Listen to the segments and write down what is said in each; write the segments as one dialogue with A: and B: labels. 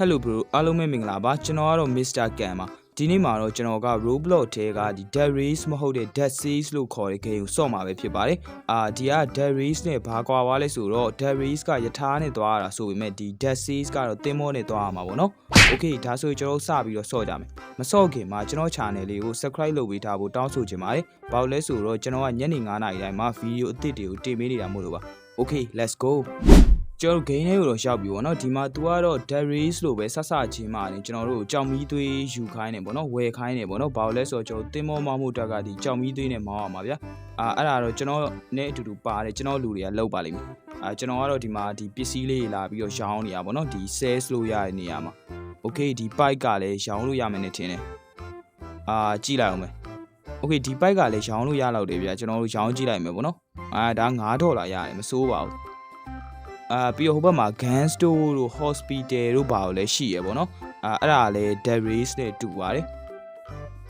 A: Hello bro အားလုံးပဲမင်္ဂလာပါကျွန်တော်ကတော့ Mr. Can ပါဒီနေ့မှာတော့ကျွန်တော်က Roblox ထဲကဒီ Dead Race မဟုတ်တဲ့ Dead Seas လို့ခေါ်တဲ့ game ကိုစော့မှာပဲဖြစ်ပါတယ်အာဒီက Dead Race နဲ့ဘာကွာသွားလဲဆိုတော့ Dead Race ကယထာနဲ့သွားရတာဆိုပေမဲ့ဒီ Dead Seas ကတော့သင်္ဘောနဲ့သွားရမှာပေါ့နော် Okay ဒါဆိုကျွန်တော်တို့စပြီးတော့စော့ကြမယ်မစော့ခင်မှာကျွန်တော် channel လေးကို subscribe လုပ်ပေးထားဖို့တောင်းဆိုချင်ပါတယ်ဘာလို့လဲဆိုတော့ကျွန်တော်ကညနေ9:00နာရီတိုင်းမှာဗီဒီယိုအသစ်တွေကိုတင်ပေးနေတာမို့လို့ပါ Okay let's go ကျွန်တော်တို့ game လေးကိုတော့ရောက်ပြီပေါ့နော်ဒီမှာ तू ကတော့ Darius လို့ပဲဆက်ဆချင်းမှာနေကျွန်တော်တို့ကြောင်မီးသွေးယူခိုင်းနေပေါ့နော်ဝယ်ခိုင်းနေပေါ့နော်ဘာလို့လဲဆိုတော့ကျွန်တော်တင်မောမောင်မှုတက်ကဒီကြောင်မီးသွေးနဲ့မောင်းအောင်ပါဗျာအာအဲ့ဒါတော့ကျွန်တော်နဲ့အတူတူပါတယ်ကျွန်တော်လူတွေကလောက်ပါလိမ့်မယ်အာကျွန်တော်ကတော့ဒီမှာဒီပစ္စည်းလေးတွေလာပြီးတော့ရောင်းနေတာပေါ့နော်ဒီ sales လို့ရတဲ့နေရာမှာ Okay ဒီ bike ကလည်းရောင်းလို့ရမယ်နဲ့ထင်တယ်အာကြည့်လိုက်အောင်မယ် Okay ဒီ bike ကလည်းရောင်းလို့ရတော့တယ်ဗျာကျွန်တော်တို့ရောင်းကြည့်လိုက်မယ်ပေါ့နော်အာဒါ9ဒေါ်လာရတယ်မစိုးပါဘူး အာပြီးတော့ဟိုဘက်မှာ gun store တို့ hospital တို့ဘာလို့လဲရှိရပေါ့နော်အာအဲ့ဒါလည်း Darius နဲ့တူပါတယ်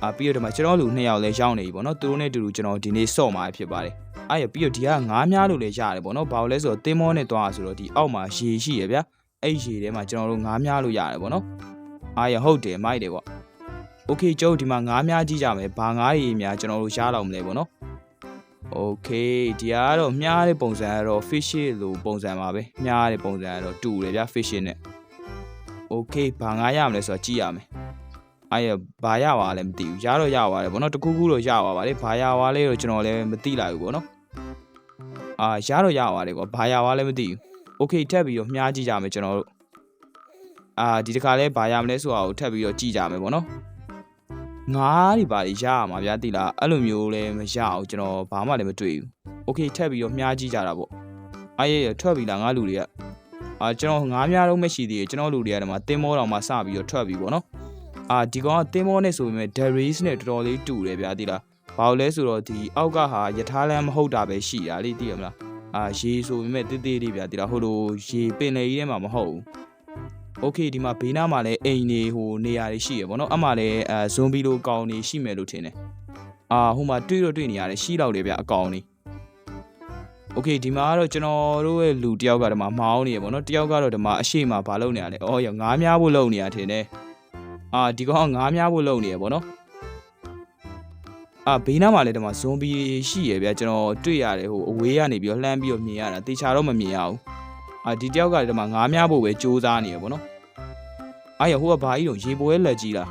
A: အာပြီးတော့ဒီမှာကျွန်တော်လူနှစ်ယောက်လည်းရောက်နေပြီပေါ့နော်သူတို့နဲ့တူတူကျွန်တော်ဒီနေ့စော့မှာဖြစ်ပါတယ်အဲ့ရပြီးတော့ဒီကငားများလို့လည်းရတယ်ပေါ့နော်ဘာလို့လဲဆိုတော့တင်းမောနဲ့သွားဆိုတော့ဒီအောက်မှာရေရှိရဗျာအဲ့ရေထဲမှာကျွန်တော်တို့ငားများလို့ရတယ်ပေါ့နော်အာရဟုတ်တယ်မိုက်တယ်ပေါ့ Okay ကျုပ်ဒီမှာငားများကြည့်ကြမယ်ဘာငားတွေများကျွန်တော်တို့ရှားလောက်မလဲပေါ့နော် Okay ဒီကတော့မြားတဲ့ပုံစံကတော့ fish လို့ပုံစံပါပဲမြားတဲ့ပုံစံကတော့တူတယ်ဗျာ fish နဲ့ Okay ဘာငါရမလဲဆိုတော့ကြည့်ရမယ်အဲ့ရဘာရပါလဲမသိဘူးရတော့ရပါတယ်ဗောနော်တခုခုတော့ရပါပါလေဘာရပါလဲတော့ကျွန်တော်လည်းမသိလိုက်ဘူးဗောနော်အာရတော့ရပါတယ်ကွာဘာရပါလဲမသိဘူး Okay ထပ်ပြီးတော့မြားကြည့်ကြမယ်ကျွန်တော်တို့အာဒီတစ်ခါလဲဘာရမလဲဆိုတာကိုထပ်ပြီးတော့ကြည့်ကြမယ်ဗောနော် ငါးတွေပါတွေရရမှာဗျာတိလားအဲ့လိုမျိုးလည်းမရအောင်ကျွန်တော်ဘာမှလည်းမတွေ့ဘူး။ Okay ထပ်ပြီးတော့မြားကြည့်ကြတာပေါ့။အေးရထွက်ပြီလားငါလူတွေကအာကျွန်တော်ငါးများတော့မရှိသေးတယ်ကျွန်တော်လူတွေကဒီမှာတင်းမောတော်မှာစပြီးတော့ထွက်ပြီပေါ့နော်။အာဒီကောင်ကတင်းမောနဲ့ဆိုပေမဲ့ The Race နဲ့တော်တော်လေးတူတယ်ဗျာတိလား။ဘာလို့လဲဆိုတော့ဒီအောက်ကဟာယထာလမ်းမဟုတ်တာပဲရှိတာလေသိရမလား။အာရေဆိုပေမဲ့တေးသေးလေးဗျာတိလားဟိုလိုရေပင်လေကြီးထဲမှာမဟုတ်ဘူး။ โอเคဒီမှာဘေးနားမှာလည်းအိမ်နေဟိုနေရာတွေရှိရပေါ့နော်အမှလည်းအဲဇွန်ဘီလိုကောင်နေရှိမယ်လို့ထင်တယ်အာဟိုမှာတွေ့တော့တွေ့နေရတယ်ရှိတော့တယ်ဗျအကောင်နေโอเคဒီမှာကတော့ကျွန်တော်တို့ရဲ့လူတယောက်ကဒီမှာမောင်းနေရပေါ့နော်တယောက်ကတော့ဒီမှာအရှိမဘာလုပ်နေရလဲအော်ရငားများဖို့လုပ်နေရထင်တယ်အာဒီကောင်ကငားများဖို့လုပ်နေရပေါ့နော်အာဘေးနားမှာလည်းဒီမှာဇွန်ဘီရှိရဗျကျွန်တော်တွေ့ရတယ်ဟိုအဝေးကနေပြီးတော့လှမ်းပြီးတော့မြင်ရတာတေချာတော့မမြင်ရဘူး အာဒီတယောက်ကလည်းဒီမှာငားများဖို့ပဲစူးစမ်းနေရပေါ့နော်အာရဟိုကဘာကြီးတော့ရေပွဲလက်ကြီးလား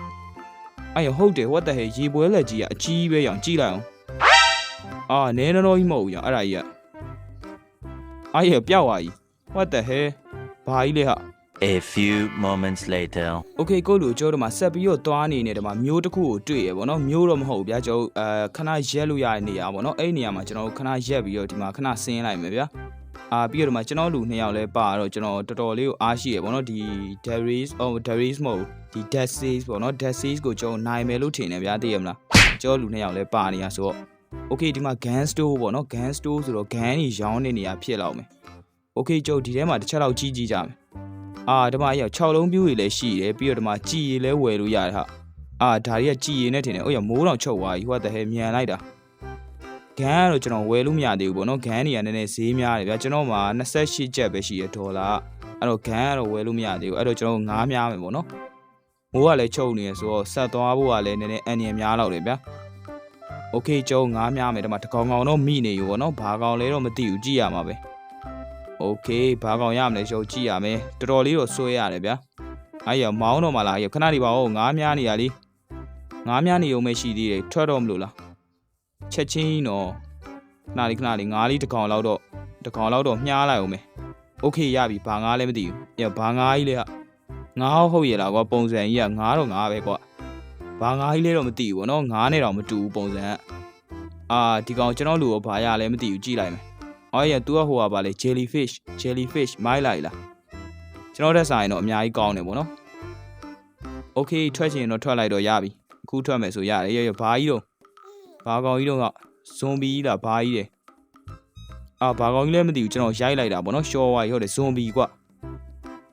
A: အာရဟုတ်တယ်ဟိုကတည်းကရေပွဲလက်ကြီးကအကြီးပဲရောင်ကြည့်လိုက်အောင်အာနဲနော်နော်ကြီးမဟုတ်ဘူးရောင်အဲ့ဒါကြီးကအာရပျောက်သွားကြီး what the hell ဘာကြီးလဲဟာ
B: A few moments later.
A: Okay ကိုလူကျော်တို့မှာဆက်ပြီးတော့သွားနေနေတယ်မှာမျိုးတစ်ခုကိုတွေ့ရပေါ့နော်မျိုးတော့မဟုတ်ဘူးဗျာကျွန်တော်အဲခဏရက်လို့ရတဲ့နေရာပေါ့နော်အဲ့ဒီနေရာမှာကျွန်တော်ခဏရက်ပြီးတော့ဒီမှာခဏဆင်းလိုက်မယ်ဗျာ အာပြီးတော့ဒီမှာကျွန်တော်လူနှစ်ယောက်လဲပါတော့ကျွန်တော်တော်တော်လေးကိုအားရှိရပေါ့နော်ဒီ Darius ဟို Darius မဟုတ်ဘူးဒီ Dead Seas ပေါ့နော် Dead Seas ကိုကျွန်တော်နိုင်မယ်လို့ထင်တယ်ဗျာသိရမလားကျွန်တော်လူနှစ်ယောက်လဲပါနေရဆိုတော့ Okay ဒီမှာ gun store ပေါ့နော် gun store ဆိုတော့ gun ကြီးရောင်းနေနေရဖြစ်လောက်မယ် Okay ကျွန်တော်ဒီထဲမှာတစ်ချက်လောက်ကြီးကြီးကြမယ်အာဒီမှာရောက်6လုံးပြူးတွေလည်းရှိတယ်ပြီးတော့ဒီမှာကြည်ရည်လည်းဝယ်လို့ရတယ်ဟာအာဒါတွေကကြည်ရည်နဲ့ထင်တယ်အိုးရမိုးတောင်ချုပ်သွားပြီဟိုကတည်းကမြန်လိုက်တာ ဂန်ကတော့ကျွန်တော်ဝယ်လို့မရသေးဘူးပေါ့နော်ဂန်တွေကနည်းနည်းဈေးများတယ်ဗျာကျွန်တော်မှာ28ကျပ်ပဲရှိရဒေါ်လာအဲ့တော့ဂန်ကတော့ဝယ်လို့မရသေးဘူးအဲ့တော့ကျွန်တော်ငားများမယ်ပေါ့နော်မိုးကလည်းချုပ်နေရဆိုတော့ဆက်သွားဖို့ကလည်းနည်းနည်းအန်ရများတော့တယ်ဗျာโอเคကျွန်တော်ငားများမယ်ဒီမှာတကောင်ကောင်တော့မိနေอยู่ပေါ့နော်ဘာကောင်လဲတော့မသိဘူးကြည့်ရမှာပဲ โอเคဘာကောင်ရမလဲရုပ်ကြည့်ရမယ်တော်တော်လေးတော့ဆွဲရတယ်ဗျာအဲ့ရမောင်းတော့မှလားရခဏလေးပါဦးငားများနေရလीငားများနေုံပဲရှိသေးတယ်ထွက်တော့မလို့လား ချက်ချင်းတော့ခဏလေးခဏလေးငားလေးတစ်ကောင်လောက်တော့တစ်ကောင်လောက်တော့မြားလိုက်အောင်မယ်โอเคရပြီဘာငားလဲမသိဘူးရဘာငားကြီးလဲဟာငားဟုတ်ရလားကွာပုံစံကြီးကငားတော့ငားပဲကွာဘာငားကြီးလဲတော့မသိဘူးဗောနော်ငားနဲ့တော့မတူဘူးပုံစံကအာဒီကောင်ကျွန်တော်လူရောဘာရလဲမသိဘူးကြည့်လိုက်မယ် အော်ရ तू ကဟိုကပါလေ jellyfish jellyfish မိုက်လိုက်လားကျွန်တော်တက်ဆိုင်တော့အများကြီးကောင်းတယ်ဗောနော် Okay ထွက်ချင်ရင်တော့ထွက်လိုက်တော့ရပြီအခုထွက်မယ်ဆိုရတယ်ရရဘာကြီးတော့ ဘာကောင်ကြီးတော့ကဇွန်ဘီကြီးလားဘာကြီးတယ်အာဘာကောင်ကြီးလည်းမသိဘူးကျွန်တော်ရိုက်လိုက်တာဗောနော်ရှော့ဝါကြီးဟုတ်တယ်ဇွန်ဘီကွ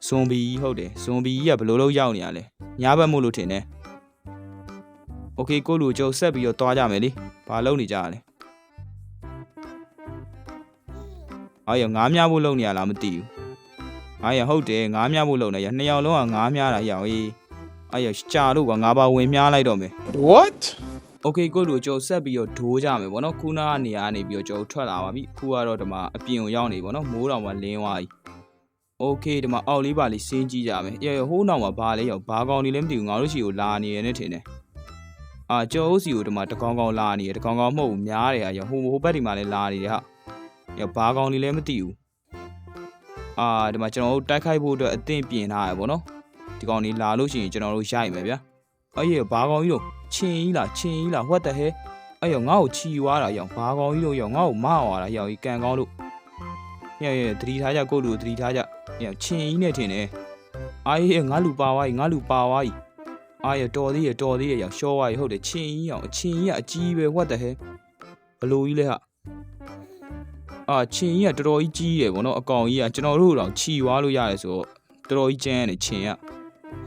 A: ဇွန်ဘီဟုတ်တယ်ဇွန်ဘီကြီးကဘယ်လိုလုပ်ရောက်နေရလဲညာဘက်မို့လို့ထင်တယ် Okay ကိုလူကျုပ်ဆက်ပြီးတော့တွားကြမယ်လေဘာလုပ်နေကြရလဲအော်ရငားများဖို့လုပ်နေရလားမသိဘူးအားရဟုတ်တယ်ငါးမြဖို့လုံနေရနှစ်ယောက်လုံးကငါးမြတာရောင်ကြီးအားရကြာလို့ကငါပါဝင်မြားလိုက်တော့မယ်
C: What?
A: โอเคကိုလူကျော်ဆက်ပြီးတော့ဒိုးကြမယ်ဗောနော်ခုနကနေရာနေပြီးတော့ကျော်ထွက်လာပါပြီခုကတော့ဒီမှာအပြင်ကိုရောက်နေဗောနော်မိုးတော်မှာလင်းသွားပြီโอเคဒီမှာအောက်လေးပါလေးစင်းကြည့်ကြမယ်အေးဟိုးနောက်မှာဘာလဲရောက်ဘာကောင်နေလဲမသိဘူးငါတို့ရှိကိုလာနေရနေထင်တယ်အာကျော်ဦးစီကိုဒီမှာတကောင်ကောင်လာနေရတကောင်ကောင်မဟုတ်ဘူးများတယ်အားရဟိုဟိုဘက်ဒီမှာလည်းလာနေတယ်ဟာရဘာကောင်နေလဲမသိဘူးအာဒီမှာကျွန်တော်တို့တိုက်ခိုက်ဖို့အတွက်အသင့်ပြင်ထားရဗောနော်ဒီကောင်နေလာလို့ရှိရင်ကျွန်တော်တို့ရိုက်မယ်ဗျာအေးဘာကောင်ကြီးတို့ ချင်းကြီးလားချင်းကြီးလား what the hell အဲ့ရောငါ့ကိုချီွားတာရောဘာကောင်ကြီးလို့ရောငါ့ကိုမဝါတာရောကန်ကောင်းလို့ညရဲ့သတိထားကြကိုယ့်လူသတိထားကြညချင်းကြီးနဲ့ထင်တယ်အာရဲ့ငါလူပါဝါကြီးငါလူပါဝါကြီးအာရဲ့တော်သေးရတော်သေးရရောရှောဝါကြီးဟုတ်တယ်ချင်းကြီးရောအချင်းကြီးကအကြီးပဲ what the hell ဘလို့ကြီးလဲဟာအာချင်းကြီးကတော်တော်ကြီးကြီးရယ်ဗောနော်အကောင်ကြီးကကျွန်တော်တို့တော့ချီွားလို့ရတယ်ဆိုတော့တော်တော်ကြီးကျန်းတယ်ချင်းက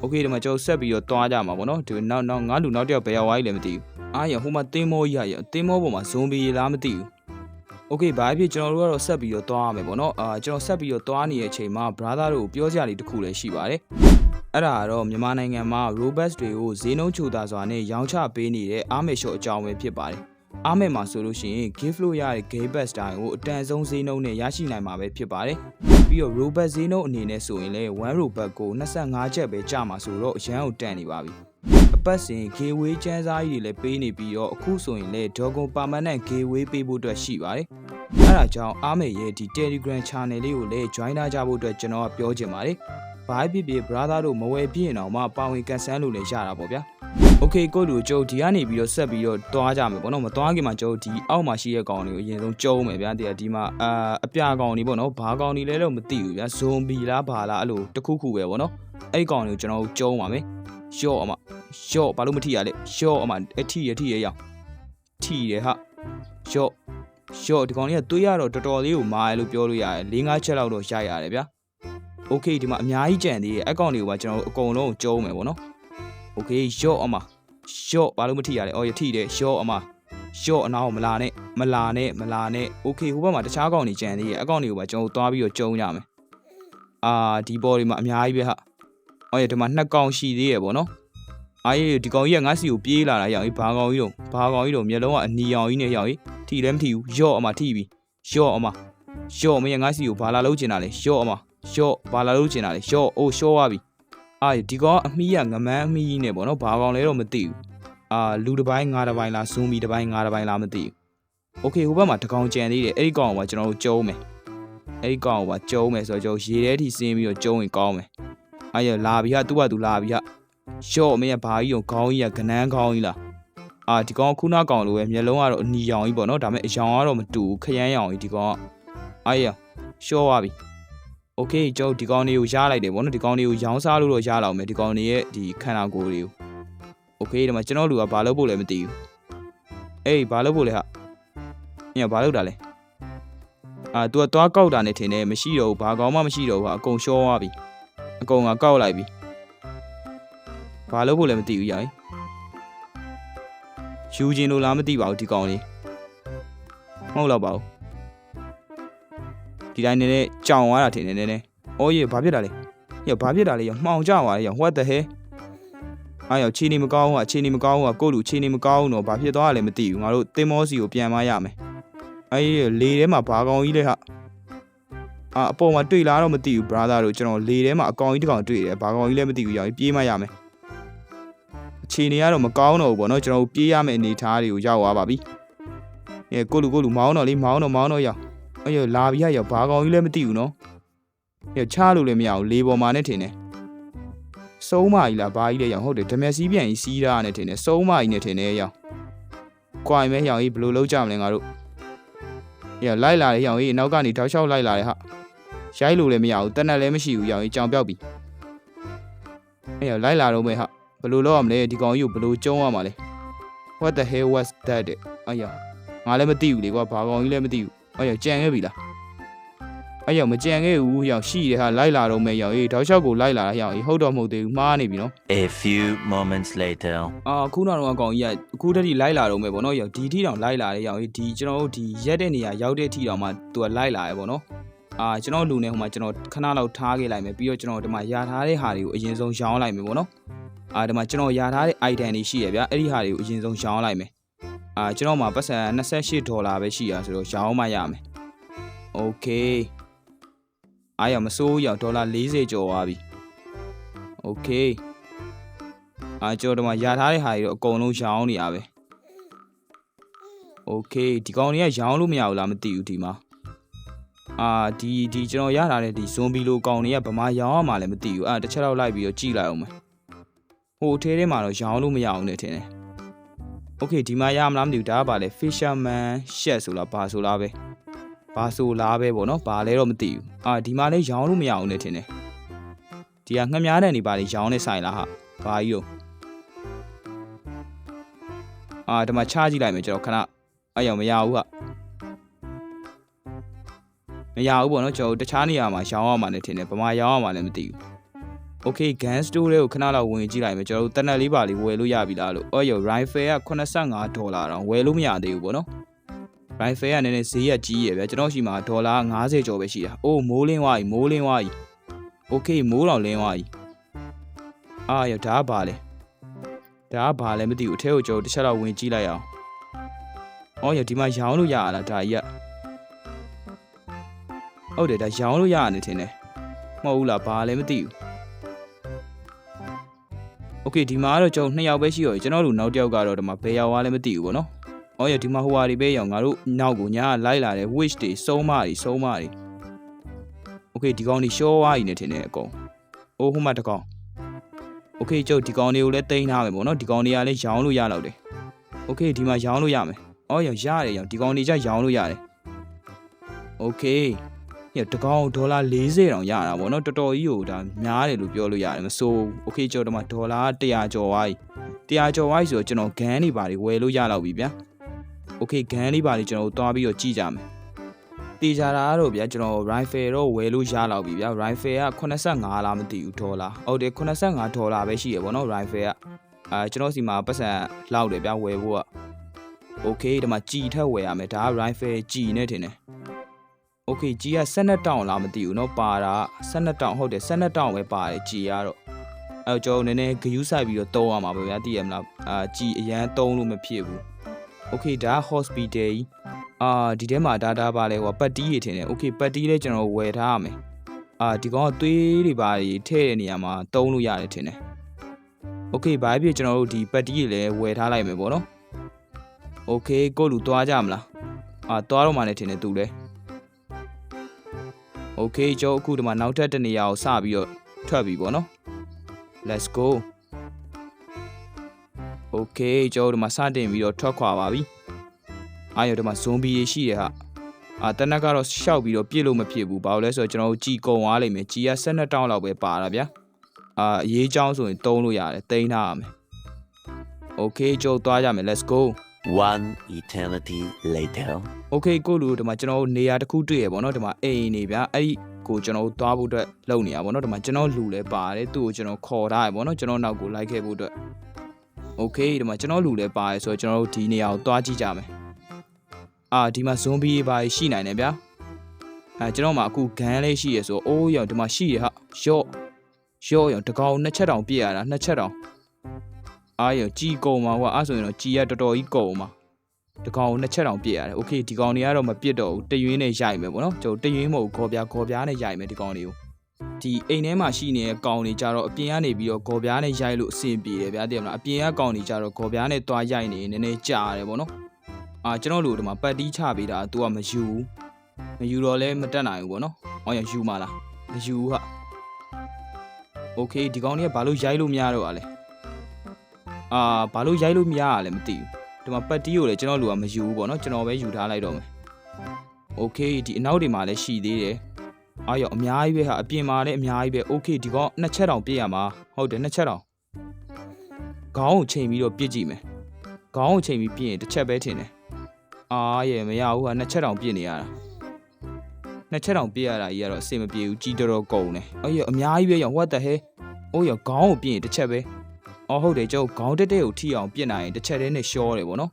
A: โอเคဒီမှာကျွန်တော်ဆက်ပြီးတော့တွားကြမှာပေါ့နော်ဒီနောက်နောက်ငါလူနောက်တစ်ယောက်ဘယ်ရောက်သွားပြီလဲမသိဘူးအားရဟိုမှာတင်းမောကြီးရရတင်းမောပေါ်မှာဇွန်ဘီလားမသိဘူးโอเคဘာဖြစ်ကျွန်တော်တို့ကတော့ဆက်ပြီးတော့တွားရမယ်ပေါ့နော်အာကျွန်တော်ဆက်ပြီးတော့တွားနေတဲ့အချိန်မှာ brother တို့ကိုပြောစရာလေးတစ်ခုလည်းရှိပါတယ်အဲ့ဒါကတော့မြန်မာနိုင်ငံမှာ Robux တွေကိုဈေးနှုန်းချိုသာစွာနဲ့ရောင်းချပေးနေတဲ့အားမေရှော့အကြောင်းပဲဖြစ်ပါတယ် အားမေမှာဆိုလို့ရှိရင် gift လို့ရတဲ့ game pass တိုင်းကိုအတန်ဆုံးဈေးနှုန်းနဲ့ရရှိနိုင်မှာပဲဖြစ်ပါတယ်ပြီးတော့ robot ဈေးနှုန်းအနေနဲ့ဆိုရင်လည်း1 robot ကို25ချက်ပဲကျမှာဆိုတော့အရန်ကိုတန်နေပါပြီအပတ်စဉ် gateway ကျန်းစားကြီးတွေလည်းပေးနေပြီးတော့အခုဆိုရင်လည်း Dogon permanent gateway ပေးဖို့အတွက်ရှိပါတယ်အဲဒါကြောင့်အားမေရဲ့ဒီ Telegram channel လေးကိုလည်း join ထားကြဖို့အတွက်ကျွန်တော်ကပြောချင်ပါတယ်ဘာဖြစ်ဖြစ် brother တို့မဝယ်ပြည့်အောင်မှပါဝင်ကန်ဆန်းလို့လည်းရတာပေါ့ဗျာ โอเคကိုလူကျုပ်ဒီကနေပြီးတော့ဆက်ပြီးတော့တွားကြမယ်ပေါ့နော်မတွားခင်မှာကျုပ်ဒီအောက်မှာရှိတဲ့ကောင်တွေကိုအရင်ဆုံးကျုံးမယ်ဗျာဒီကဒီမှာအာအပြာကောင်တွေပေါ့နော်ဘာကောင်တွေလဲတော့မသိဘူးဗျာဇွန်ဘီလားဘာလားအဲ့လိုတစ်ခုခုပဲပေါ့နော်အဲ့ဒီကောင်တွေကိုကျွန်တော်တို့ကျုံးပါမယ်ရှော့အမရှော့ဘာလို့မထိရလဲရှော့အမအထိရထိရရအောင်ထိရဟာရှော့ရှော့ဒီကောင်တွေကတွေးရတော့တော်တော်လေးကိုမာရလို့ပြောလို့ရတယ်၄၅ချက်လောက်တော့ရရတယ်ဗျာโอเคဒီမှာအများကြီးကြံသေးတယ်အကောင်တွေကိုပါကျွန်တော်တို့အကုန်လုံးကိုကျုံးမယ်ပေါ့နော် โอเคရော့အမရော့ဘာလို့မထိရလဲအော်ရထိတယ်ရော့အမရော့အနာကိုမလာနဲ့မလာနဲ့မလာနဲ့โอเคဟိုဘက်မှာတခြားကောင်တွေကြံသေးရဲ့အကောင်တွေကိုပါကျွန်တော်တို့သွားပြီးတော့ကျုံးကြမယ်အာဒီဘော်တွေမှာအများကြီးပဲဟာအော်ရဒီမှာနှစ်ကောင်ရှိသေးရဲ့ဗောနော်အာရေဒီကောင်ကြီးကငါစီကိုပြေးလာတာရောက်ကြီးဘာကောင်ကြီးတော့ဘာကောင်ကြီးတော့မျက်လုံးကအနီရောင်ကြီးနဲ့ရောက်ကြီးထိလည်းမထိဘူးရော့အမထိပြီရော့အမရော့မင်းငါစီကိုဘာလာလုံးကျင်တာလဲရော့အမရော့ဘာလာလုံးကျင်တာလဲရော့အိုးရှော့သွားပြီ အာဒီကောင်အမီးကငမန်းအမီးကြီးနဲ့ပေါ့နော်ဘာကောင်လဲတော့မသိဘူးအာလူတစ်ပိုင်းငါတစ်ပိုင်းလားဇွန်မီတစ်ပိုင်းငါတစ်ပိုင်းလားမသိဘူးโอเคဟိုဘက်မှာတကောင်ကြံသေးတယ်အဲ့ဒီကောင်ကကျွန်တော်တို့ကျုံးမယ်အဲ့ဒီကောင်ကကျုံးမယ်ဆိုတော့ကျွန်တော်ရေထဲထိဆင်းပြီးတော့ကျုံးရင်ကောင်းမယ်အာရလာပြီဟာသူ့ကသူလာပြီဟာရှော့မင်းကဘာကြီးရောခေါင်းကြီးကကနန်းခေါင်းကြီးလားအာဒီကောင်ခုနကောင်လိုပဲမျက်လုံးကတော့အနီရောင်ကြီးပေါ့နော်ဒါပေမဲ့အရောင်ကတော့မတူဘူးခရမ်းရောင်ကြီးဒီကောင်ကအာရရှော့သွားပြီ โอเคကျွန်တော်ဒီကောင်လေးကိုရားလိုက်တယ်ဗောနော်ဒီကောင်လေးကိုရောင်းစားလို့တော့ရားလောက်မယ်ဒီကောင်လေးရဲ့ဒီခန္ဓာကိုယ်လေးကိုโอเคဒီမှာကျွန်တော်လူကဘာလုပ်ဖို့လဲမသိဘူးအေးဘာလုပ်ဖို့လဲဟာညဘာလုပ်တာလဲအာ तू ကသွားကောက်တာနဲ့ထင်တယ်မရှိတော့ဘူးဘာကောင်မှမရှိတော့ဘူးဟာအကုန်ရှောသွားပြီအကုန်ကကောက်လိုက်ပြီဘာလုပ်ဖို့လဲမသိဘူးရောင်ယူခြင်းလို့လားမသိပါဘူးဒီကောင်လေးမဟုတ်တော့ပါဘူး ဒီတိုင်းနေနဲ့ကြောင်သွားတာထင်တယ်နည်းနည်း။အော်ရေဘာဖြစ်တာလဲ။ရောဘာဖြစ်တာလဲရောမှောင်ကြသွားတယ်ရော what the hell ။အားရောခြေနေမကောင်းဘူးကခြေနေမကောင်းဘူးကကိုယ့်လူခြေနေမကောင်းဘူးတော့ဘာဖြစ်သွားလဲမသိဘူးငါတို့တင်မောစီကိုပြန်မရမယ်။အေးလေထဲမှာဘာကောင်ကြီးလဲဟာ။အာအပေါ်မှာတွေ့လာတော့မသိဘူး brother တို့ကျွန်တော်လေထဲမှာအကောင်ကြီးတစ်ကောင်တွေ့တယ်ဘာကောင်ကြီးလဲမသိဘူးရောပြေးမရမယ်။အခြေအနေကတော့မကောင်းတော့ဘူးပေါ့နော်ကျွန်တော်တို့ပြေးရမယ့်အနေအထားတွေကိုရောက်သွားပါပြီ။အဲကိုလူကိုလူမောင်းတော့လေမောင်းတော့မောင်းတော့ရောက် အဲ့ရလာပြီးရရောက်ဘာကောင်ကြီးလည်းမသိဘူးနော်။ရချလို့လည်းမရဘူးလေပေါ်မှာနဲ့ထင်တယ်။စုံးမကြီးလားဘာကြီးလဲရောက်ဟုတ်တယ်ဓမျက်စီးပြန်ကြီးစီးတာနဲ့ထင်တယ်စုံးမကြီးနဲ့ထင်တယ်ရောက်။ကွာရင်မဲရောက်ကြီးဘယ်လိုလုပ်ကြမလဲငါတို့။ရလိုက်လာတယ်ရောက်ကြီးနောက်ကနေတောက်လျှောက်လိုက်လာတယ်ဟာ။ရိုက်လို့လည်းမရဘူးတက်နက်လည်းမရှိဘူးရောက်ကြီးကြောင်ပြောက်ပြီ။အဲ့ရလိုက်လာတော့မဲဟာဘယ်လိုလုပ်ရမလဲဒီကောင်ကြီးကိုဘယ်လိုကျုံးရမှာလဲ။ What the hell was that တဲ့။အဲ့ရငါလည်းမသိဘူးလေကွာဘာကောင်ကြီးလည်းမသိဘူး။ အဲ့ရောကြံခဲ့ပြီလားအဲ့ရောမကြံခဲ့ဘူးရောရှိတယ်ဟာလိုက်လာတော့မယ်ရောအေးတောက်လျှောက်ကိုလိုက်လာတာရောအေးဟုတ်တော့မဟုတ်သေးဘူးမှားနေပြီနော်
B: A few moments later.
A: အာခုနကတော့အကောင်ကြီးကအခုတည်းလိုက်လာတော့မယ်ပေါ့နော်ရောဒီထီတောင်လိုက်လာတယ်ရောအေးဒီကျွန်တော်တို့ဒီရက်တဲ့နေရာရောက်တဲ့အထိတောင်မှသူကလိုက်လာရဲပေါ့နော်အာကျွန်တော်လူနေဟိုမှာကျွန်တော်ခဏလောက်ထားခဲ့လိုက်မယ်ပြီးတော့ကျွန်တော်ဒီမှာယာထားတဲ့ဟာတွေကိုအရင်ဆုံးရောင်းလိုက်မယ်ပေါ့နော်အာဒီမှာကျွန်တော်ယာထားတဲ့ item တွေရှိရဗျာအဲ့ဒီဟာတွေကိုအရင်ဆုံးရောင်းလိုက်မယ် အာကျွန်တော်မှာပတ်စံ28ဒေါ်လာပဲရှိတာဆိုတော့ရောင်းမှရမယ်။ Okay အားရမစိုးရဒေါ်လာ40ကျော်သွားပြီ။ Okay အာကျွန်တော်ဒီမှာရထားတဲ့ဟာတွေတော့အကုန်လုံးရောင်းနေရပဲ။ Okay ဒီကောင်တွေကရောင်းလို့မရဘူးလားမသိဘူးဒီမှာ။အာဒီဒီကျွန်တော်ရထားတဲ့ဒီ zombie လိုကောင်တွေကဗမာရောင်းရမှာလည်းမသိဘူး။အာတစ်ချက်တော့လိုက်ပြီးတော့ကြည့်လိုက်အောင်မယ်။ဟိုထဲထဲမှာတော့ရောင်းလို့မရအောင်နဲ့ထင်တယ်။ โอเคဒီမှာရမလားမသိဘူးဒါကပါလေ fisherman shed ဆိုလားဘာဆိုလားပဲဘာဆိုလားပဲပေါ့နော်ဘာလဲတော့မသိဘူးအာဒီမှာလည်းရောင်းလို့မရအောင်နဲ့ထင်တယ်ဒီကငှက်များတဲ့နေပါလေရောင်းနေဆိုင်လားဟာဘာကြီးတော့အာဒီမှာချကြည့်လိုက်မယ်ကျွန်တော်ခဏအဲ့ရောမရဘူးဟာ မရဘူးပေါ့နော်ကျွန်တော်တို့တခြားနေရာမှာရောင်းရမှာလည်းထင်တယ်ဗမာရောင်းရမှာလည်းမသိဘူး Okay gun store တွေကိုခဏလောက်ဝင်ကြည့်လိုက်မယ်ကျွန်တော်တို့တနက်လေးပါလေးဝယ်လို့ရပြီလားလို့အော်ရော rifle က85ဒေါ်လာတော့ဝယ်လို့မရသေးဘူးပေါ့နော် rifle ကနည်းနည်းဈေးရကြီးရယ်ဗျာကျွန်တော်ရှိမှာဒေါ်လာ90ကျော်ပဲရှိတာအိုးမိုးလင်းသွားပြီမိုးလင်းသွားပြီ Okay မိုးတော်လင်းသွားပြီအာရောဒါကဘာလဲဒါကဘာလဲမသိဘူးအထဲကိုကျွန်တော်တစ်ချက်လောက်ဝင်ကြည့်လိုက်အောင်အော်ရောဒီမှာရောင်းလို့ရလားဒါကြီးကဟုတ်တယ်ဒါရောင်းလို့ရရတယ်ထင်တယ်မဟုတ်ဘူးလားဘာလည်းမသိဘူး โอเคဒီမှာကတော့ကျွန်တော်နှစ်ယောက်ပဲရှိရောကျွန်တော်တို့နောက်တစ်ယောက်ကတော့ဒီမှာဘယ်ယောက်သွားလဲမသိဘူးဗောနော်။အော်ရဒီမှာဟိုဟာတွေပဲရောင်ငါတို့နောက်ကိုညာလိုက်လာတဲ့ wish တွေစုံးမတွေစုံးမတွေโอเคဒီကောင်တွေရှော့သွားပြီနေထင်တယ်အကုန်။အိုးဟိုမှာတစ်ကောင်โอเคကျုပ်ဒီကောင်တွေကိုလည်းတင်ထားမယ်ဗောနော်ဒီကောင်တွေကလည်းရောင်းလို့ရတော့တယ်โอเคဒီမှာရောင်းလို့ရမယ်။အော်ရောင်ရတယ်ရောင်ဒီကောင်တွေကြရောင်းလို့ရတယ်။โอเค ည တကောင်ဒေါ်လာ40တောင်ရတာဗောနော်တော်တော်ကြီးကိုဒါများတယ်လို့ပြောလို့ရတယ်မဆိုးโอเคကျော်တော့မှဒေါ်လာ100ကျော်သွားပြီ100ကျော်သွားပြီဆိုတော့ကျွန်တော်ဂန်းတွေပါတွေဝယ်လို့ရတော့ပြီဗျာโอเคဂန်းတွေပါတွေကျွန်တော်သွားပြီးတော့ကြည့်ကြမယ်တေချာတာကတော့ဗျာကျွန်တော် rifle တော့ဝယ်လို့ရတော့ပြီဗျာ rifle က85လားမသိဘူးဒေါ်လာဟုတ်တယ်85ဒေါ်လာပဲရှိရဗောနော် rifle ကအာကျွန်တော်စီမှာပတ်စံလောက်တယ်ဗျာဝယ်ဖို့ကโอเคဒီမှာကြည်ထက်ဝယ်ရမယ်ဒါက rifle ကြည်နဲ့ထင်တယ် โอเคကြီးက12တောင်လားမသိဘူးเนาะပါတာ12တောင်ဟုတ်တယ်12တောင်ပဲပါတယ်ကြီးကတော့အဲတော့ကျွန်တော်နည်းနည်းဂယူးဆိုင်ပြီးတော့တုံးရမှာပဲဗျာသိရမလားအာကြီးအရန်တုံးလို့မဖြစ်ဘူးโอเคဒါက hospital ကြီးအာဒီထဲမှာ data ပါလဲဟိုပတ်တီးရထင်တယ်โอเคပတ်တီးလဲကျွန်တော်ဝယ်ထားရမယ်အာဒီကောင်ကသွေးတွေပါတွေထည့်တဲ့နေရာမှာတုံးလို့ရတယ်ထင်တယ်โอเคဘာဖြစ်ကျွန်တော်တို့ဒီပတ်တီးတွေလည်းဝယ်ထားလိုက်မယ်ပေါ့နော်โอเคကိုလူသွားကြမလားအာသွားတော့မှလည်းထင်တယ်သူလည်း โอเคကျော်အခုဒီမှာနောက်ထပ်တစ်နေရာကိုစပြီးတော့ထွက်ပြီပေါ့နော် let's go โอเคကျော်ဒီမှာစတင်ပြီးတော့ထွက်ခွာပါပြီအာရဒီမှာဇွန်ဘီရှိတယ်ဟာအာတနက်ကတော့ရှောက်ပြီးတော့ပြစ်လို့မဖြစ်ဘူးဘာလို့လဲဆိုတော့ကျွန်တော်တို့ကြည်ကုံသွားလိမ့်မယ်ကြည်က12တောင်းလောက်ပဲပါတာဗျာအာအရေးချောင်းဆိုရင်တုံးလို့ရတယ်တိန်းထားရမယ်โอเคကျော်သွားကြမယ် let's go
B: One eternity later.
A: Okay ကိုလူဒီမှာကျွန်တော်တို့နေရာတစ်ခုတွေ့ရပေါ့နော်ဒီမှာအိမ်နေဗျာအဲ့ဒီကိုကျွန်တော်တို့သွားဖို့အတွက်လုပ်နေရပေါ့နော်ဒီမှာကျွန်တော်လူလဲပါတယ်သူ့ကိုကျွန်တော်ခေါ်ထားရပေါ့နော်ကျွန်တော်နောက်ကိုလိုက်ခဲ့ဖို့အတွက် Okay ဒီမှာကျွန်တော်လူလဲပါတယ်ဆိုတော့ကျွန်တော်တို့ဒီနေရာကိုသွားကြည့်ကြမယ်အာဒီမှာဇွန်ဘီပါရှိနိုင်တယ်ဗျာအဲကျွန်တော်မှာအခုဂန်လေးရှိရဆိုအိုးရောင်ဒီမှာရှိရဟာရော့ရော့ရောင်တကောင်နှစ်ချက်တောင်ပြည့်ရတာနှစ်ချက်တောင် အာရောင်ကြီးကုန်မှာကွာအဲ့ဆိုရင်တော့ကြီးရတော်တော်ကြီးကုန်မှာဒီကောင်ကိုနှစ်ချက်တောင်ပြည့်ရတယ်။ Okay ဒီကောင်တွေကတော့မပြစ်တော့ဘူး။တရွင်းနဲ့ရိုက်မယ်ပေါ့နော်။ကျွန်တော်တရွင်းမဟုတ်ဘူးခေါ်ပြားခေါ်ပြားနဲ့ရိုက်မယ်ဒီကောင်တွေကို။ဒီအိမ်ထဲမှာရှိနေတဲ့ကောင်တွေကြတော့အပြင်ကနေပြီးတော့ခေါ်ပြားနဲ့ရိုက်လို့အဆင်ပြေတယ်ဗျာသိရမလား။အပြင်ကကောင်တွေကြတော့ခေါ်ပြားနဲ့တွားရိုက်နေရင်နည်းနည်းကြာတယ်ပေါ့နော်။အာကျွန်တော်တို့ဒီမှာပတ်တီးချပေးတာ तू ကမယူဘူး။မယူတော့လဲမတက်နိုင်ဘူးပေါ့နော်။ဟောရယူမလား။မယူဟာ။ Okay ဒီကောင်တွေကဘာလို့ရိုက်လို့မရတော့ ਆ လဲ။ အာဘာလို့ရိုက်လို့မရရလဲမသိဘူး။ ဒီမှာပတ်တီးကိုလည်းကျွန်တော်လူကမယူဘူးပေါ့နော်ကျွန်တော်ပဲယူထားလိုက်တော့မယ်โอเคဒီအနောက်တွေမှာလည်းရှိသေးတယ်အားရအများကြီးပဲဟာအပြင်မှာလည်းအများကြီးပဲโอเคဒီကောင်နှစ်ချက်တောင်ပြည့်ရမှာဟုတ်တယ်နှစ်ချက်တောင်ခေါင်းကိုချိန်ပြီးတော့ပြစ်ကြည့်မယ်ခေါင်းကိုချိန်ပြီးပြစ်ရင်တစ်ချက်ပဲထင်တယ်အားရမရဘူးဟာနှစ်ချက်တောင်ပြစ်နေရတာနှစ်ချက်တောင်ပြစ်ရတာကြီးကတော့အဆင်မပြေဘူးကြီးတော်တော်ကုန်တယ်အေးအများကြီးပဲရော what the hell အိုးရခေါင်းကိုပြစ်ရင်တစ်ချက်ပဲ အော်ဟုတ်တယ်ကျုပ်ခေါင်းတက်တဲ့ကိုထိအောင်ပြစ်နိုင်ရင်တစ်ချက်တည်းနဲ့ရှောတယ်ပေါ့နော်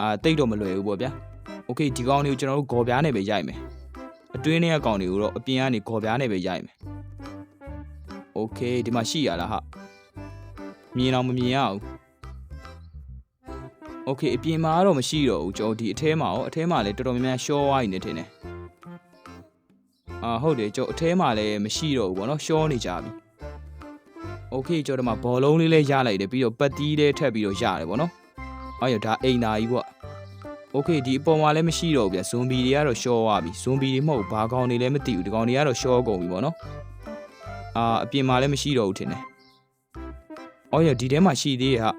A: အာတိတ်တော့မလွယ်ဘူးပေါ့ဗျာโอเคဒီကောင်လေးကိုကျွန်တော်တို့ဂေါ်ပြားနဲ့ပဲရိုက်မယ်အ အတွင်းထဲအကောင်တွေကိုတော့အပြင်ကနေခေါ်ပြားနေပဲရိုက်မယ်โอเคဒီမှာရှိရလားဟာမြင်တော့မမြင်ရဘူးโอเคအပြင်မှာကတော့မရှိတော့ဘူးကျွန်တော်ဒီအထဲမှာရောအထဲမှာလည်းတော်တော်များများရှော့ဝိုင်းနေထင်တယ်အာဟုတ်တယ်ကျွန်တော်အထဲမှာလည်းမရှိတော့ဘူးဗောနော်ရှော့နေကြပြီ โอเคကျွန်တော်ဒီမှာဘောလုံးလေးလည်းရလိုက်တယ်ပြီးတော့ပတ်တီးလေးထပ်ပြီးတော့ရတယ်ဗောနော်အဲ့ရဒါအိမ်နာကြီးပေါ့ โอเคဒီအပေါ်မှာလည်းမရှိတော့ဘူးဗျဇွန်ဘီတွေကတော့ရှော့သွားပြီဇွန်ဘီတွေမဟုတ်ဘာကောင်တွေလည်းမသိဘူးဒီကောင်တွေကတော့ရှော့ကုန်ပြီပေါ့နော်အာအပြင်မှာလည်းမရှိတော့ဘူးထင်တယ်အော်ရဒီထဲမှာရှိသေးရဲ့ဟာ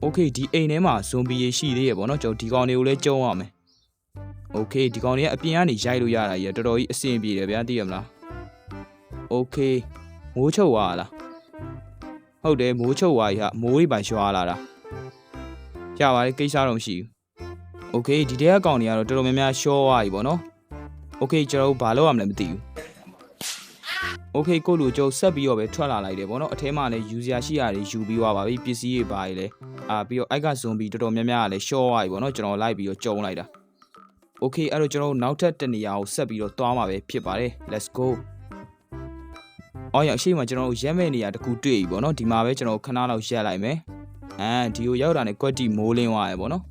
A: โอเคဒီအိမ်ထဲမှာဇွန်ဘီတွေရှိသေးရဲ့ပေါ့နော်ကျွန်တော်ဒီကောင်တွေကိုလည်းကျုံရမယ်โอเคဒီကောင်တွေကအပြင်ကနေရိုက်လို့ရတာကြီးတော်တော်ကြီးအဆင်ပြေတယ်ဗျာသိရမလားโอเคမိုးချုပ်သွားလား ဟုတ်တယ်မိုးချုပ်သွားပြီဟာမိုးတွေပါရွာလာတာရပါတယ်ကိစ္စတော့မရှိဘူး โอเคဒီတဲအကောင့်တွေကတော့တော်တော်များများရှော့သွားပြီပေါ့နော်โอเคကျွန်တော်တို့ဘာလုပ်ရမလဲမသိဘူးโอเคကိုလူကျုပ်ဆက်ပြီးတော့ပဲထွက်လာလိုက်တယ်ပေါ့နော်အထဲမှာလည်းယူစရာရှိရာတွေယူပြီးသွားပါပြီပစ္စည်းတွေပါရလေအာပြီးတော့အိုက်ကဇွန်ဘီတော်တော်များများကလည်းရှော့သွားပြီပေါ့နော်ကျွန်တော်လိုက်ပြီးတော့ကြုံလိုက်တာโอเคအဲ့တော့ကျွန်တော်တို့နောက်ထပ်တစ်နေရာကိုဆက်ပြီးတော့သွားမှာပဲဖြစ်ပါတယ် let's go အော်ရအရှိမကျွန်တော်တို့ရက်မဲ့နေရာတစ်ခုတွေ့ပြီပေါ့နော်ဒီမှာပဲကျွန်တော်ခဏလောက်ရက်လိုက်မယ်အမ်ဒီကိုရောက်တာနဲ့ကွက်တီမိုးလင်းသွားရယ်ပေါ့နော်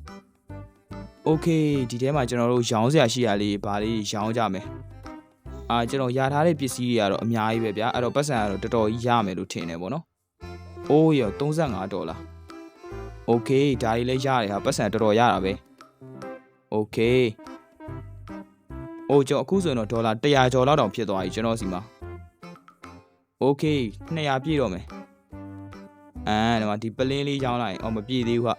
A: โอเคဒီထဲမှာကျွန်တော်တို့ရောင်းစရာရှိရလေးဘာလေးရောင်းကြမယ်အာကျွန်တော်ရထားတဲ့ပစ္စည်းတွေကတော့အများကြီးပဲဗျာအဲ့တော့ပတ်စံကတော့တော်တော်ကြီးရမယ်လို့ထင်တယ်ပေါ့နော်အိုးရော35ဒေါ်လာโอเคဒါတွေလည်းရတယ်ဟာပတ်စံတော်တော်ရတာပဲโอเคအိုးကျွန်တော်အခုဆိုရင်တော့ဒေါ်လာ100ကျော်လောက်တောင်ဖြစ်သွားပြီကျွန်တော်စီမှာ โอเค200ပြည့်တော့မယ်အာဒီမှာဒီပလင်းလေးရောင်းလိုက်ရင်အော်မပြည့်သေးဘူးဟာ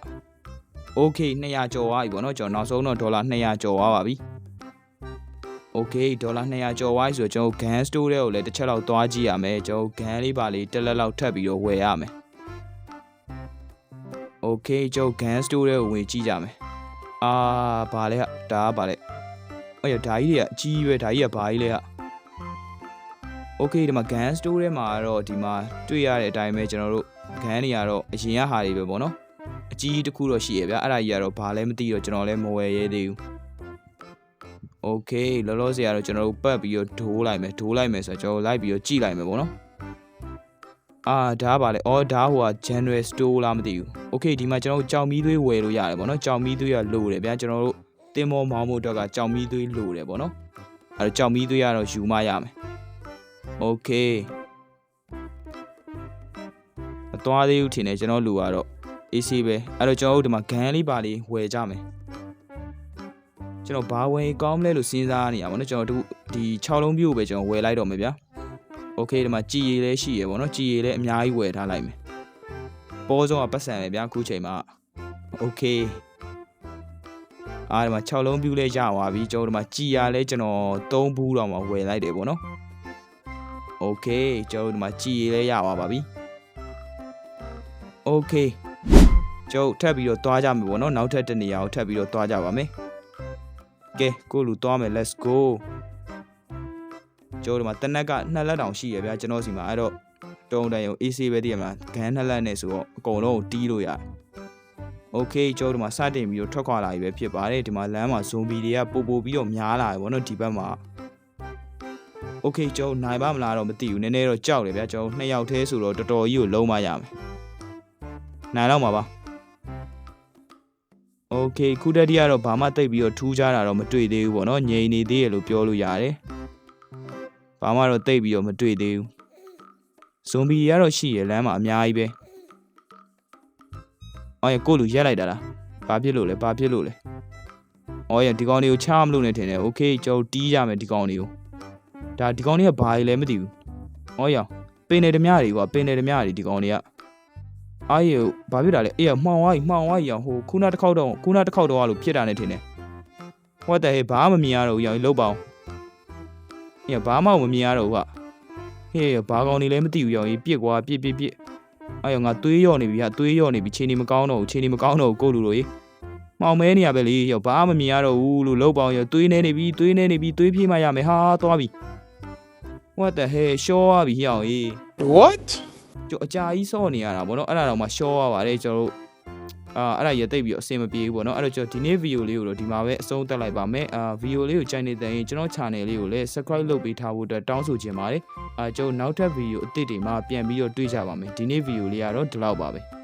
A: โอเค200ကျော်သွားပြီပေါ့နော်ကျွန်တော်နောက်ဆုံးတော့ဒေါ်လာ200ကျော်သွားပါပြီโอเคဒေါ်လာ200ကျော်သွားပြီဆိုတော့ကျွန်တော် gun store တွေကိုလည်းတစ်ချက်လောက်သွားကြည့်ရမယ်ကျွန်တော် gun လေးပါလေးတစ်လက်လောက်ထပ်ပြီးတော့ဝယ်ရမယ်โอเคကျွန်တော် gun store တွေကိုဝင်ကြည့်ကြမယ်အာဘာလဲဟာဒါကဘာလဲအဲ့ရဓာကြီးတွေကအကြီးရွယ်ဓာကြီးကဘာကြီးလဲဟာ โอเคဒီမှာ gun store ထဲမှာတော့ဒီမှာတွေ့ရတဲ့အတိုင်းပဲကျွန်တော်တို့ gun တွေကတော့အရင်ကဟာတွေပဲပေါ့နော် အကြီးတစ်ခုတော့ရှိရဗျာအဲ့ဒါကြီးကတော့ဘာလဲမသိတော့ကျွန်တော်လည်းမဝယ်ရဲသေးဘူးโอเคလောလောဆယ်ကတော့ကျွန်တော်တို့ပတ်ပြီးတော့ဒိုးလိုက်မယ်ဒိုးလိုက်မယ်ဆိုတော့ကျွန်တော်လိုက်ပြီးတော့ကြည့်လိုက်မယ်ပေါ့နော်အာဒါကဘာလဲအော်ဒါဟိုက General Store လားမသိဘူးโอเคဒီမှာကျွန်တော်တို့ကြောင်မီးသွေးဝယ်လို့ရတယ်ပေါ့နော်ကြောင်မီးသွေးကလိုတယ်ဗျာကျွန်တော်တို့တင်မောမောင်းဖို့အတွက်ကကြောင်မီးသွေးလိုတယ်ပေါ့နော်အဲ့တော့ကြောင်မီးသွေးကတော့ယူမရမယ် โอเคမသွားသေးဘူးထင်တယ်ကျွန်တော်လူကတော့ AC ပဲအဲ့တော့ကျွန်တော်တို့ဒီမှာဂန်လေးပါလေးဝယ်ကြမယ်ကျွန်တော်ဘာဝယ်ကောင်းမလဲလို့စဉ်းစားနေရပါတော့ကျွန်တော်တို့ဒီ6လုံးပြို့ပဲကျွန်တော်ဝယ်လိုက်တော့မယ်ဗျာโอเคဒီမှာကြည်ရည်လည်းရှိရပေါ့နော်ကြည်ရည်လည်းအများကြီးဝယ်ထားလိုက်မယ်ပေါ်ဆုံးကပတ်စံပဲဗျာအခုချိန်မှာโอเคအားဒီမှာ6လုံးပြို့လည်းရသွားပြီကျွန်တော်ဒီမှာကြည်ရလည်းကျွန်တော်3ဘူးတော့မှဝယ်လိုက်တယ်ပေါ့နော် โอเคကျွန်တော်ဒီမှာကြည်ရည်လည်းရသွားပါပြီโอเค ကျုပ်ထပ်ပြီးတော့သွားကြမယ်ပေါ့နော်နောက်ထပ်တစ်နေရာကိုထပ်ပြီးတော့သွားကြပါမယ်ကဲကိုလူသွားမယ် let's go ကျုပ်ဒီမှာတနက်ကနှစ်လက်တောင်ရှိရဗျာကျွန်တော်စီမှာအဲ့တော့တုံးတန်ရုံ AC ပဲတည်ရမလားဂန်းနှစ်လက်နဲ့ဆိုတော့အကုန်လုံးကိုတီးလို့ရတယ် Okay ကျုပ်ဒီမှာစတင်ပြီးတော့ထွက်ခွာလာပြီပဲဖြစ်ပါတယ်ဒီမှာလမ်းမှာဇွန်ဘီတွေကပို့ပို့ပြီးတော့များလာတယ်ပေါ့နော်ဒီဘက်မှာ Okay ကျုပ်နိုင်ပါမလားတော့မသိဘူးနည်းနည်းတော့ကြောက်တယ်ဗျာကျုပ်နှစ်ယောက်တည်းဆိုတော့တော်တော်ကြီးကိုလုံးမရမယ်နိုင်တော့မှာပါ โอเคခုတက်တီကတော့ဘာမှတိတ်ပြီးတော့ထူးခြားတာတော့မတွေ့သေးဘူးပေါ့နော်ငြိမ်နေသေးရလို့ပြောလို့ရတယ်ဘာမှတော့တိတ်ပြီးတော့မတွေ့သေးဘူးဇွန်ဘီတွေကတော့ရှိရလမ်းမှာအများကြီးပဲအော်ရကိုလူရက်လိုက်တာလားဘာဖြစ်လို့လဲဘာဖြစ်လို့လဲအော်ရဒီကောင်တွေကိုချားမလို့နေထင်တယ်โอเคကျွန်တော်တီးရမယ်ဒီကောင်တွေကို ဒါဒီကောင်တွေကဘာတွေလဲမသိဘူးအော်ရပင်နေဓမြတွေကွာပင်နေဓမြတွေဒီကောင်တွေကအားရဘာဖြစ်တာလဲအေးမှောင်သွားပြီမှောင်သွားပြီအောင်ဟိုခုနတစ်ခေါက်တော့ခုနတစ်ခေါက်တော့လို့ဖြစ်တာနဲ့ထင်တယ်ဟောတဲ့ဟေးဘာမှမမြင်ရတော့ဘူးရောင်လောက်ပါအောင်အေးဘာမှမမြင်ရတော့ဘူးကဟေးဘာကောင်နေလဲမသိဘူးရောင်ကြီးပြစ်ကွာပြစ်ပြစ်ပြစ်အားရငါသွေးရော့နေပြီဟာသွေးရော့နေပြီခြေနေမကောင်းတော့ဘူးခြေနေမကောင်းတော့ဘူးကိုလူလိုကြီးမှောင်မဲနေရပဲလေရောဘာမှမမြင်ရတော့ဘူးလို့လောက်ပါအောင်ရောသွေးနေနေပြီသွေးနေနေပြီသွေးပြေးမှရမယ်ဟာသွားပြီ What the hell ရှောသွားပြီရောင်ကြီး
C: What?
A: ကျွန်တော်အကြာကြီးစော့နေရတာဗောနော်အဲ့ဒါတော့မှရှော့ရပါတယ်ကျွန်တော်တို့အာအဲ့ဒါရတိတ်ပြီးတော့အဆင်မပြေဘူးပေါ့နော်အဲ့တော့ကျွန်တော်ဒီနေ့ဗီဒီယိုလေးကိုတော့ဒီမှာပဲအဆုံးသတ်လိုက်ပါမယ်အာဗီဒီယိုလေးကိုကြိုက်နေတဲ့ရင်ကျွန်တော် channel လေးကိုလည်း subscribe လုပ်ပေးထားဖို့အတွက်တောင်းဆိုချင်ပါတယ်အာကျွန်တော်နောက်ထပ်ဗီဒီယိုအသစ်တွေမှာပြန်ပြီးတော့တွေ့ကြပါမယ်ဒီနေ့ဗီဒီယိုလေးကတော့ဒီလောက်ပါပဲ